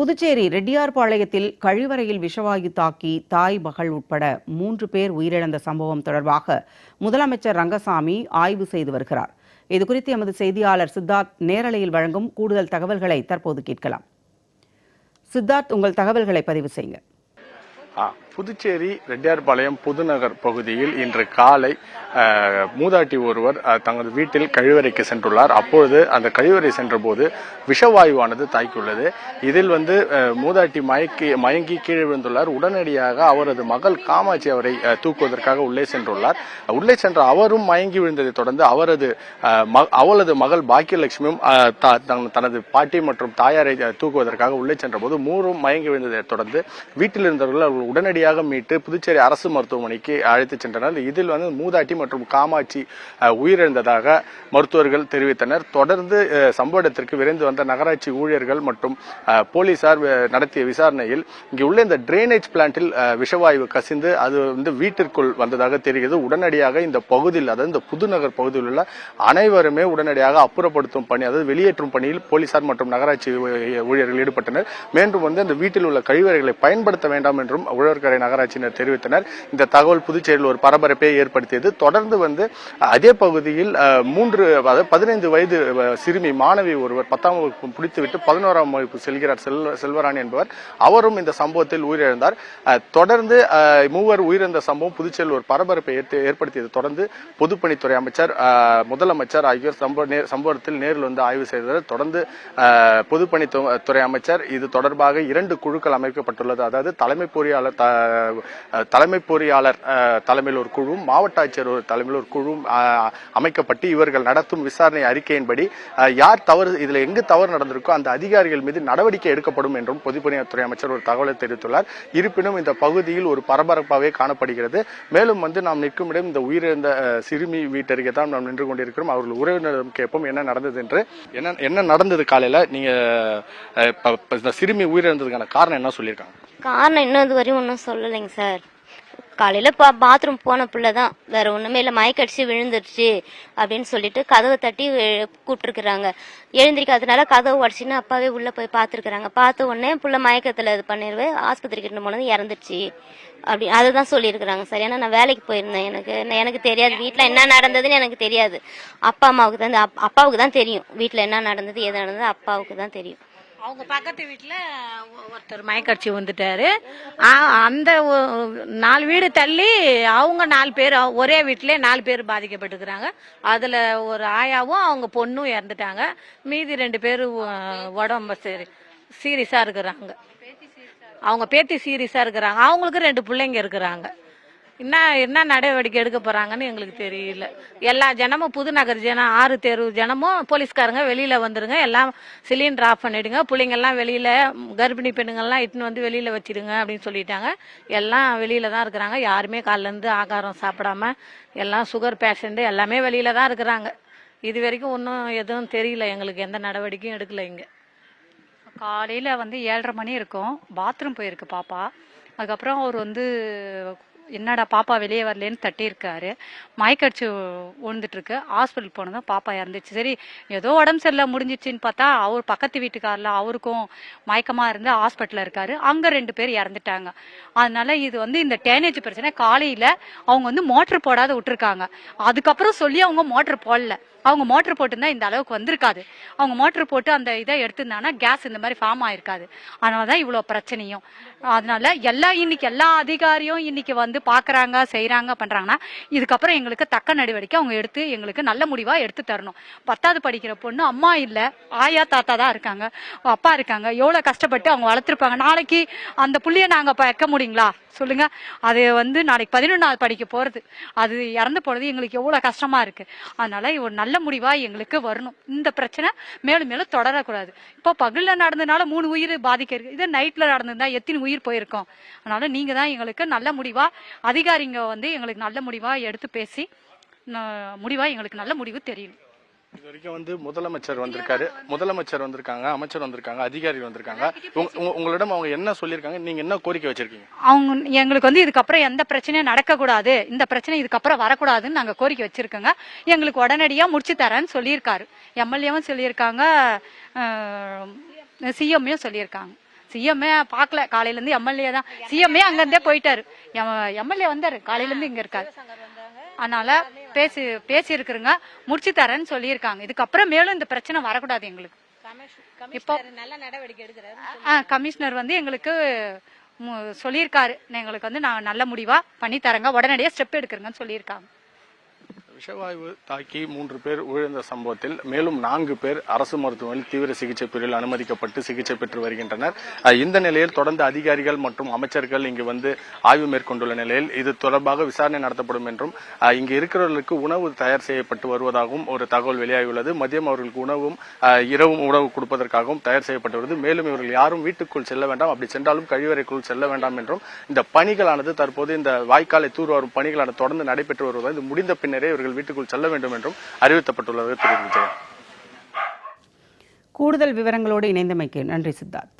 புதுச்சேரி ரெட்டியார்பாளையத்தில் கழிவறையில் விஷவாயு தாக்கி தாய் மகள் உட்பட மூன்று பேர் உயிரிழந்த சம்பவம் தொடர்பாக முதலமைச்சர் ரங்கசாமி ஆய்வு செய்து வருகிறார். இதுகுறித்து எமது செய்தியாளர் சித்தார்த் நேரலையில் வழங்கும் கூடுதல் தகவல்களை தற்போது கேட்கலாம். சித்தார்த் உங்கள் தகவல்களை பதிவு செய்யுங்க புதுச்சேரி ரெட்டியார்பாளையம் புதுநகர் பகுதியில் இன்று காலை மூதாட்டி ஒருவர் அஹ், தங்களது வீட்டில் கழிவறைக்கு சென்றுள்ளார். அப்பொழுது அந்த கழிவறை சென்றபோது விஷவாயுவானது தாக்கியுள்ளது. இதில் வந்து மூதாட்டி மயக்கி மயங்கி கீழே விழுந்துள்ளார். உடனடியாக அவரது மகள் காமாட்சி அவரை தூக்குவதற்காக உள்ளே சென்றுள்ளார். உள்ளே சென்ற அவரும் மயங்கி விழுந்ததை தொடர்ந்து அவரது ம- அவளது மகள் பாக்கியலட்சுமியும் தனது பாட்டி மற்றும் தாயாரை தூக்குவதற்காக உள்ளே சென்றபோது மூரும் மயங்கி விழுந்ததை தொடர்ந்து வீட்டில் இருந்தவர்கள் அவர்கள் உடனடியாக மீட்டு புதுச்சேரி அரசு மருத்துவமனைக்கு அழைத்துச் சென்றனர். இதில் வந்து மூதாட்டி மற்றும் காமாட்சி உயிரிழந்ததாக மருத்துவர்கள் தெரிவித்தனர். தொடர்ந்து சம்பவ இடத்திற்கு விரைந்து வந்த நகராட்சி ஊழியர்கள் மற்றும் போலீசார் நடத்திய விசாரணையில் இங்கு உள்ள இந்த டிரைனேஜ் பிளான்ட்டில் விஷவாயு கசிந்து அது வந்து வீட்டிற்குள் வந்ததாக தெரிகிறது. உடனடியாக இந்த பகுதியில் அதாவது இந்த புதுநகர் பகுதியில் உள்ள அனைவருமே உடனடியாக அப்புறப்படுத்தும் பணி அதாவது வெளியேற்றும் பணியில் போலீசார் மற்றும் நகராட்சி ஊழியர்கள் ஈடுபட்டனர். மேலும் வந்து அந்த வீட்டில் உள்ள கழிவறைகளை பயன்படுத்த வேண்டாம் என்றும் உழவர்கரை நகராட்சியினர் தெரிவித்தனர். இந்த தகவல் புதுச்சேரியில் ஒரு பரபரப்பை ஏற்படுத்தியது. தொடர்ந்து வந்து அதே பகுதியில் மூன்று அதாவது பதினைந்து வயது சிறுமி மாணவி ஒருவர் பத்தாம் வகுப்பு முடித்துவிட்டு பதினோராம் வகுப்பு செல்கிறார். செல்வ செல்வராணி என்பவர். அவரும் இந்த சம்பவத்தில் உயிரிழந்தார். தொடர்ந்து மூவர் உயிரிழந்த சம்பவம் புதுச்சேரியில் ஒரு பரபரப்பை ஏற்படுத்தியது. தொடர்ந்து பொதுப்பணித்துறை அமைச்சர் முதலமைச்சர் ஆகியோர் சம்பவ சம்பவத்தில் நேரில் வந்து ஆய்வு செய்தனர். தொடர்ந்து பொதுப்பணித்துறை துறை அமைச்சர் இது தொடர்பாக இரண்டு குழுக்கள் அமைக்கப்பட்டுள்ளது. அதாவது தலைமை பொறியாளர் தலைமை பொறியாளர் தலைமையில் ஒரு குழுவும் மாவட்ட ஆட்சியர் ஒரு தலைமையில் ஒரு குழுவும் அமைக்கப்பட்டு இவர்கள் நடத்தும் விசாரணை அறிக்கையின்படி யார் தவறு இதில் எங்கு தவறு நடந்திருக்கோ அந்த அதிகாரிகள் மீது நடவடிக்கை எடுக்கப்படும் என்றும் பொதுப்பணித்துறை அமைச்சர் ஒரு தகவலை தெரிவித்துள்ளார். இருப்பினும் இந்த பகுதியில் ஒரு பரபரப்பாகவே காணப்படுகிறது. மேலும் வந்து நாம் நிற்கும் இடம் இந்த உயிரிழந்த சிறுமி வீட்டருகே தான் நாம் நின்று கொண்டிருக்கிறோம். அவர்கள் உறவினரிடம் கேட்போம் என்ன நடந்தது என்று. என்ன என்ன நடந்தது காலையில்? நீங்கள் இந்த சிறுமி உயிரிழந்ததுக்கான காரணம் என்ன சொல்லியிருக்காங்க? காரணம் இன்னும் இது வரையும் ஒன்றும் சொல்லலைங்க சார். காலையில் பா பாத்ரூம் போன பிள்ளை தான் வேற ஒன்றுமே இல்லை. மயக்கடிச்சு விழுந்துருச்சு அப்படின்னு சொல்லிட்டு கதவை தட்டி கூப்பிட்டுருக்குறாங்க. எழுந்திருக்காதனால கதவை உடச்சின்னு அப்பாவே உள்ளே போய் பார்த்துருக்குறாங்க. பார்த்த உடனே பிள்ளை மயக்கத்தில் இது பண்ணிடுவே ஆஸ்பத்திரிக்கு இட்டுன்னு போனது இறந்துருச்சு. அப்படி அதை தான் சொல்லியிருக்கிறாங்க சார். ஏன்னா நான் வேலைக்கு போயிருந்தேன். எனக்கு எனக்கு தெரியாது. வீட்டில் என்ன நடந்ததுன்னு எனக்கு தெரியாது. அப்பா அம்மாவுக்கு தான் அப்பாவுக்கு தான் தெரியும். வீட்டில் என்ன நடந்தது எது நடந்தது அப்பாவுக்கு தான் தெரியும். அவங்க பக்கத்து வீட்டில் ஒருத்தர் மயக்கட்சி வந்துட்டாரு அந்த நாலு வீடு தள்ளி அவங்க நாலு பேர் ஒரே வீட்டிலே நாலு பேர் பாதிக்கப்பட்டுக்கிறாங்க. அதில் ஒரு ஆயாவும் அவங்க பொண்ணும் இறந்துட்டாங்க. மீதி ரெண்டு பேர் உடம்பு சரி சீரியஸாக இருக்கிறாங்க. அவங்க பேத்தி சீரியஸாக இருக்கிறாங்க. அவங்களுக்கு ரெண்டு பிள்ளைங்க இருக்கிறாங்க. என்ன என்ன நடவடிக்கை எடுக்க போறாங்கன்னு எங்களுக்கு தெரியல. எல்லா ஜனமும் புதுநகர் ஜனம் ஆறு தெரு ஜனமும் போலீஸ்காரங்க வெளியில வந்துருங்க. எல்லாம் சிலிண்டர் ஆஃப் பண்ணிடுங்க. பிள்ளைங்கள்லாம் வெளியில கர்ப்பிணி பெண்ணுங்கள்லாம் இட்டுன்னு வந்து வெளியில வச்சிடுங்க அப்படின்னு சொல்லிட்டாங்க. எல்லாம் வெளியில தான் இருக்கிறாங்க. யாருமே காலிலேருந்து ஆகாரம் சாப்பிடாம எல்லாம் சுகர் பேஷண்ட் எல்லாமே வெளியில தான் இருக்கிறாங்க. இது வரைக்கும் ஒன்றும் எதுவும் தெரியல. எங்களுக்கு எந்த நடவடிக்கையும் எடுக்கல இங்க. காலையில் வந்து ஏழரை மணி இருக்கும். பாத்ரூம் போயிருக்கு பாப்பா. அதுக்கப்புறம் அவர் வந்து என்னடா பாப்பா வெளியே வரலேன்னு தட்டியிருக்காரு. மயக்கடிச்சு விழுந்துட்டுருக்கு. ஹாஸ்பிட்டல் போனதும் பாப்பா இறந்துச்சு. சரி ஏதோ உடம்பு சரியில்லை முடிஞ்சிச்சின்னு பார்த்தா அவர் பக்கத்து வீட்டுக்காரில் அவருக்கும் மயக்கமாக இருந்து ஹாஸ்பிட்டலில் இருக்காரு. அங்கே ரெண்டு பேர் இறந்துட்டாங்க. அதனால இது வந்து இந்த டேனேஜ் பிரச்சனை. காலையில் அவங்க வந்து மோட்டர் போடாத விட்டுருக்காங்க. அதுக்கப்புறம் சொல்லி அவங்க மோட்டர் போடல. அவங்க மோட்டர் போட்டிருந்தா இந்த அளவுக்கு வந்திருக்காது. அவங்க மோட்டர் போட்டு அந்த இதை எடுத்திருந்தாங்கன்னா கேஸ் இந்த மாதிரி ஃபார்ம் ஆயிருக்காது. அதனால தான் இவ்வளோ பிரச்சனையும். அதனால எல்லா இன்னைக்கு எல்லா அதிகாரியும் இன்னைக்கு வந்து பார்க்குறாங்க செய்கிறாங்க பண்ணுறாங்கன்னா இதுக்கப்புறம் எங்களுக்கு தக்க நடவடிக்கை அவங்க எடுத்து எங்களுக்கு நல்ல முடிவாக எடுத்து தரணும். பத்தாவது படிக்கிற பொண்ணு அம்மா இல்லை ஆயா தாத்தா தான் இருக்காங்க. அப்பா இருக்காங்க. எவ்வளோ கஷ்டப்பட்டு அவங்க வளர்த்துருப்பாங்க. நாளைக்கு அந்த புள்ளியை நாங்கள் இப்ப வைக்க முடியுங்களா? சொல்லுங்க. அது வந்து நாளைக்கு பதினொன்றாவது படிக்க போகிறது அது இறந்து போகிறது எங்களுக்கு எவ்வளோ கஷ்டமாக இருக்குது அதனால ஒரு நல்ல முடிவாக எங்களுக்கு வரணும். இந்த பிரச்சனை மேலும் மேலும் தொடரக்கூடாது. இப்போ பகலில் நடந்ததுனால மூணு உயிர் பாதிக்க இருக்கு இதே நைட்டில் நடந்திருந்தா எத்தனை உயிர் போயிருக்கும். அதனால நீங்கள் தான் எங்களுக்கு நல்ல முடிவாக அதிகாரிங்க வந்து எங்களுக்கு நல்ல முடிவாக எடுத்து பேசி முடிவாக எங்களுக்கு நல்ல முடிவு தெரியணும். இது வரைக்கும் வந்து முதலமைச்சர் வந்திருக்காரு. முதலமைச்சர் வந்திருக்காங்க அமைச்சர் வந்திருக்காங்க அதிகாரிகள் வந்திருக்காங்க. உங்களிடம் அவங்க என்ன சொல்லியிருக்காங்க? நீங்க என்ன கோரிக்கை வச்சிருக்கீங்க? அவங்க எங்களுக்கு வந்து இதுக்கப்புறம் எந்த பிரச்சனையும் நடக்கக்கூடாது. இந்த பிரச்சனை இதுக்கப்புறம் வரக்கூடாதுன்னு நாங்க கோரிக்கை வச்சிருக்கோங்க. எங்களுக்கு உடனடியா முடிச்சு தரேன்னு சொல்லியிருக்காரு. எம்எல்ஏவும் சொல்லியிருக்காங்க சிஎம்மையும் சொல்லியிருக்காங்க. சிஎம்ஏ பார்க்கல. காலையில இருந்து எம்எல்ஏ தான். சிஎம்ஏ அங்கிருந்தே போயிட்டாரு. எம்எல்ஏ வந்தாரு. காலையில இருந்து இங்க இருக்காரு. அதனால பேசி பேசி இருக்கிறங்க முடிச்சு தரேன்னு சொல்லியிருக்காங்க. இதுக்கப்புறம் மேலும் இந்த பிரச்சனை வரக்கூடாது எங்களுக்கு. இப்போ நல்ல நடவடிக்கை எடுக்கிறாரு கமிஷனர் வந்து எங்களுக்கு சொல்லியிருக்காரு. எங்களுக்கு வந்து நான் நல்ல முடிவா பண்ணி தரேங்க. உடனடியாக ஸ்டெப் எடுக்கிறேங்கன்னு சொல்லியிருக்காங்க. விஷவாயு தாக்கி மூன்று பேர் உயிரிழந்த சம்பவத்தில் மேலும் நான்கு பேர் அரசு மருத்துவமனையில் தீவிர சிகிச்சை பிரிவில் அனுமதிக்கப்பட்டு சிகிச்சை பெற்று வருகின்றனர். இந்த நிலையில் தொடர்ந்து அதிகாரிகள் மற்றும் அமைச்சர்கள் இங்கு வந்து ஆய்வு மேற்கொண்டுள்ள நிலையில் இது தொடர்பாக விசாரணை நடத்தப்படும் என்றும் இங்கு இருக்கிறவர்களுக்கு உணவு தயார் செய்யப்பட்டு வருவதாகவும் ஒரு தகவல் வெளியாகியுள்ளது. மதியம் அவர்களுக்கு உணவும் இரவும் உணவு கொடுப்பதற்காகவும் தயார் செய்யப்பட்டு வருது. மேலும் இவர்கள் யாரும் வீட்டுக்குள் செல்ல வேண்டாம். அப்படி சென்றாலும் கழிவறைக்குள் செல்ல வேண்டாம் என்றும் இந்த பணிகளானது தற்போது இந்த வாய்க்காலை தூர்வாரும் பணிகளானது தொடர்ந்து நடைபெற்று வருவதால் இது முடிந்த பின்னரே இவர்கள் வீட்டுக்குள் செல்ல வேண்டும் என்றும் அறிவிக்கப்பட்டுள்ளது திரு விஜயன் கூடுதல் விவரங்களோடு இணைந்தமைக்கு நன்றி சித்தார்த்.